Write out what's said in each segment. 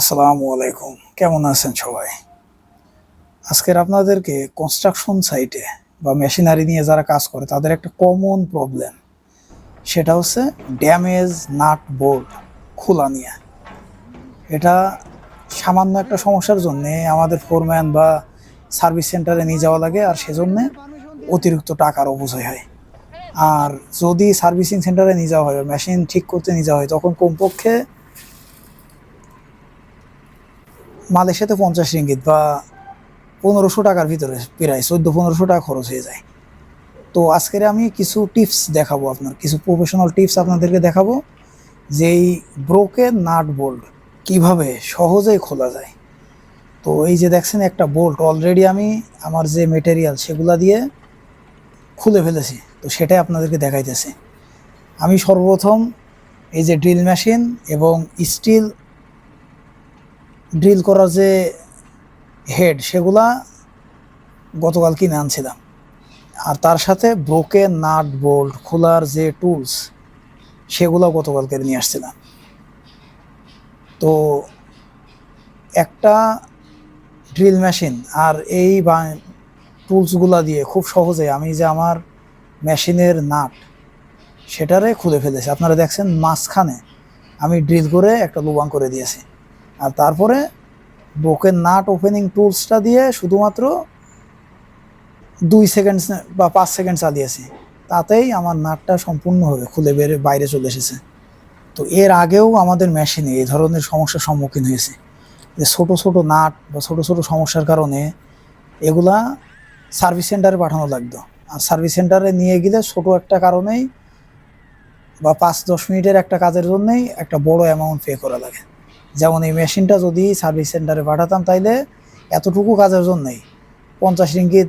আসসালামু আলাইকুম। কেমন আছেন সবাই? আজকের আপনাদেরকে কনস্ট্রাকশন সাইটে বা মেশিনারি নিয়ে যারা কাজ করে, তাদের একটা কমন প্রবলেম সেটা হচ্ছে ড্যামেজ নাট বোল্ট খোলা নিয়ে। এটা সামান্য একটা সমস্যার জন্যে আমাদের ফোরম্যান বা সার্ভিস সেন্টারে নিয়ে যাওয়া লাগে, আর সেজন্যে অতিরিক্ত টাকার অপচয় হয়। আর যদি সার্ভিসিং সেন্টারে নিয়ে যাওয়া হয় মেশিন ঠিক করতে নিয়ে যাওয়া হয়, তখন কমপক্ষে মালয়েশিয়াতে পঞ্চাশ রিঙ্গিত বা পনেরোশো টাকার ভিতরে প্রায় চোদ্দ পনেরোশো টাকা খরচ হয়ে যায়। তো আজকের আমি কিছু টিপস দেখাবো আপনার, কিছু প্রফেশনাল টিপস আপনাদেরকে দেখাবো যে এই ব্রোকেন নাট বোল্ট কীভাবে সহজেই খোলা যায়। তো এই যে দেখছেন একটা বোল্ট অলরেডি আমি আমার যে মেটেরিয়াল সেগুলা দিয়ে খুলে ফেলেছি, তো সেটাই আপনাদেরকে দেখাইতেছি। আমি সর্বপ্রথম এই যে ড্রিল মেশিন এবং স্টিল ড্রিল করার যে হেড, সেগুলা গতকাল কিনে আনছিলাম। আর তার সাথে ব্রোকেন নাট বোল্ট, খোলার যে টুলস, সেগুলো গতকালকে নিয়ে আসছিলাম। তো একটা ড্রিল মেশিন আর এই টুলসগুলা দিয়ে খুব সহজে আমি যে আমার মেশিনের নাট, সেটারে খুলে ফেলেছি। আপনারা দেখছেন মাঝখানে আমি ড্রিল করে একটা লুবাং করে দিয়েছি। আর তারপরে ব্রোকেন নাট ওপেনিং টুলসটা দিয়ে শুধুমাত্র দুই সেকেন্ড বা পাঁচ সেকেন্ড চালিয়েছি। তাতেই আমার নাটটা সম্পূর্ণভাবে খুলে বেরে বাইরে চলে এসেছে। তো এর আগেও আমাদের মেশিনে এই ধরনের সমস্যার সম্মুখীন হয়েছে। যে ছোটো ছোটো নাট বা ছোটো ছোটো সমস্যার কারণে এগুলা সার্ভিস সেন্টারে পাঠানো লাগতো। আর সার্ভিস সেন্টারে নিয়ে গেলে ছোট একটা কারণেই বা পাঁচ দশ মিনিটের একটা কাজের জন্যেই একটা বড় অ্যামাউন্ট পে করা লাগে। যেমন এই মেশিনটা যদি সার্ভিস সেন্টারে পাঠাতাম তাইলে এতটুকু কাজের জন্যই পঞ্চাশ রিঙ্গিত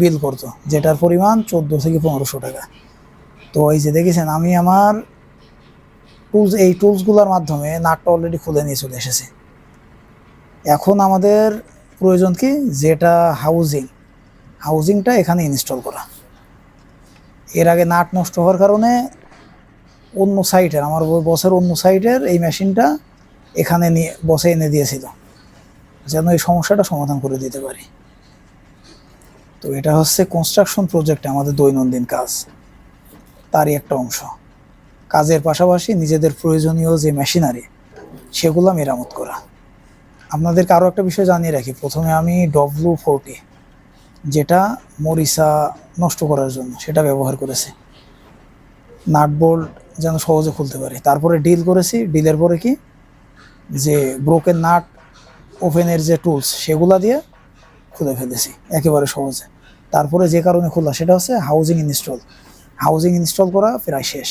বিল করতো, যেটার পরিমাণ চোদ্দ থেকে পনেরোশো টাকা। তো এই যে দেখেছেন, আমি আমার টুলস এই টুলসগুলোর মাধ্যমে নাটটা অলরেডি খুলে নিয়ে চলে এসেছে। এখন আমাদের প্রয়োজন কি? যেটা হাউজিং হাউজিংটা এখানে ইনস্টল করা। এর আগে নাট নষ্ট হওয়ার কারণে অন্য সাইটের আমার বসের অন্য সাইটের এই মেশিনটা এখানে নিয়ে বসে এনে দিয়েছিল। যেন এই সমস্যাটা সমাধান করে দিতে পারি। তো এটা হচ্ছে কনস্ট্রাকশন প্রজেক্টে আমাদের দৈনন্দিন কাজ। তারই একটা অংশ। কাজের পাশাপাশি নিজেদের প্রয়োজনীয় যে মেশিনারি সেগুলো মেরামত করা। আপনাদেরকে আরও একটা বিষয় জানিয়ে রাখি। প্রথমে আমি ডব্লু ফোরটি যেটা মরিচা নষ্ট করার জন্য, সেটা ব্যবহার করেছি। নাট বোল্ট যেন সহজে খুলতে পারি। তারপরে ডিল করেছি। ডিলের পরে কি? যে ব্রোকেন নাট ওভেনের যে টুলস সেগুলা দিয়ে খুলে ফেলেছি, একেবারে সহজে। তারপরে যে কারণে খোলা সেটা হচ্ছে হাউজিং ইনস্টল হাউজিং ইনস্টল করা প্রায় শেষ।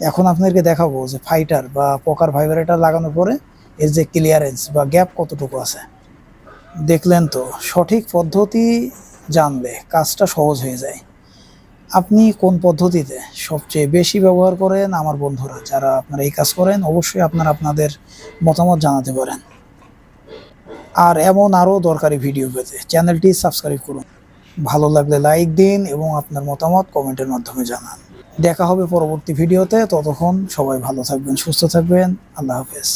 এখন আপনাদেরকে দেখাবো যে ফাইটার বা পকার ভাইবারেটার লাগানোর পরে এর যে ক্লিয়ারেন্স বা গ্যাপ কতটুকু আছে। দেখলেন তো, সঠিক পদ্ধতি জানলে কাজটা সহজ হয়ে যায়। আপনি কোন পদ্ধতিতে সবচেয়ে বেশি ব্যবহার করেন? আমার বন্ধুরা যারা আপনারা এই কাজ করেন, অবশ্যই আপনারা আপনাদের মতামত জানাতে পারেন। আর এমন আরও দরকারি ভিডিও পেতে চ্যানেলটি সাবস্ক্রাইব করুন। ভালো লাগলে লাইক দিন এবং আপনার মতামত কমেন্টের মাধ্যমে জানান। দেখা হবে পরবর্তী ভিডিওতে ততক্ষণ সবাই ভালো থাকবেন, সুস্থ থাকবেন। আল্লাহ হাফেজ।